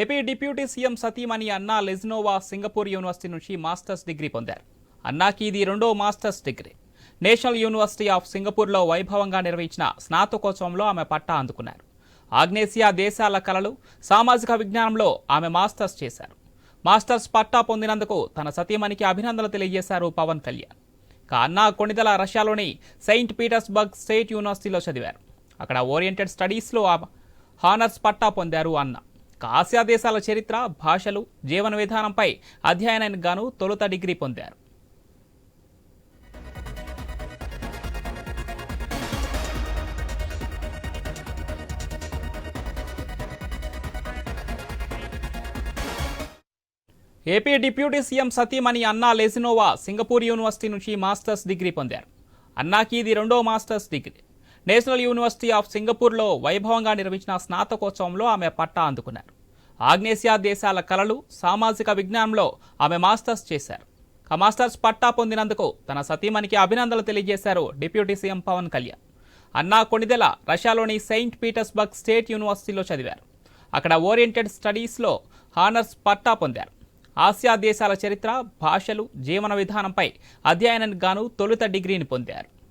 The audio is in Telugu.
ఏపీ డిప్యూటీ సీఎం సతీమణి అన్నా లెజ్నోవా సింగపూర్ యూనివర్సిటీ నుంచి మాస్టర్స్ డిగ్రీ పొందారు. అన్నాకి ఇది రెండో masters degree. National university of సింగపూర్లో వైభవంగా నిర్వహించిన స్నాతకోత్సవంలో ఆమె పట్టా అందుకున్నారు. ఆగ్నేసియా దేశాల కళలు సామాజిక విజ్ఞానంలో ఆమె మాస్టర్స్ చేశారు. మాస్టర్స్ పట్టా పొందినందుకు తన సతీమణికి అభినందనలు తెలియజేశారు పవన్ కళ్యాణ్. ఇక అన్నా కొణిదల రష్యాలోని సెయింట్ పీటర్స్బర్గ్ స్టేట్ యూనివర్సిటీలో చదివారు. అక్కడ ఓరియంటెడ్ స్టడీస్లో ఆమె హానర్స్ పట్టా పొందారు అన్నా. ఆసియా దేశాల చరిత్ర భాషలు జీవన విధానంపై అధ్యయనానికి గాను తొలుత డిగ్రీ పొందారు. ఏపీ డిప్యూటీ సీఎం సతీమణి అన్నా లెజినోవా సింగపూర్ యూనివర్సిటీ నుంచి మాస్టర్స్ డిగ్రీ పొందారు. అన్నాకి ఇది రెండో masters degree. National university of సింగపూర్లో వైభవంగా నిర్వహించిన స్నాతకోత్సవంలో ఆమె పట్టా అందుకున్నారు. ఆగ్నేసియా దేశాల కళలు సామాజిక విజ్ఞానంలో ఆమె మాస్టర్స్ చేశారు. ఆ మాస్టర్స్ పట్టా పొందినందుకు తన సతీమణికి అభినందనలు తెలియజేశారు డిప్యూటీ సీఎం పవన్ కళ్యాణ్. అన్నా కొణిదెల రష్యాలోని సెయింట్ పీటర్స్బర్గ్ స్టేట్ యూనివర్సిటీలో చదివారు. అక్కడ ఓరియంటెడ్ స్టడీస్లో హానర్స్ పట్టా పొందారు. ఆసియా దేశాల చరిత్ర భాషలు జీవన విధానంపై అధ్యయనానికి గాను తొలుత డిగ్రీని పొందారు.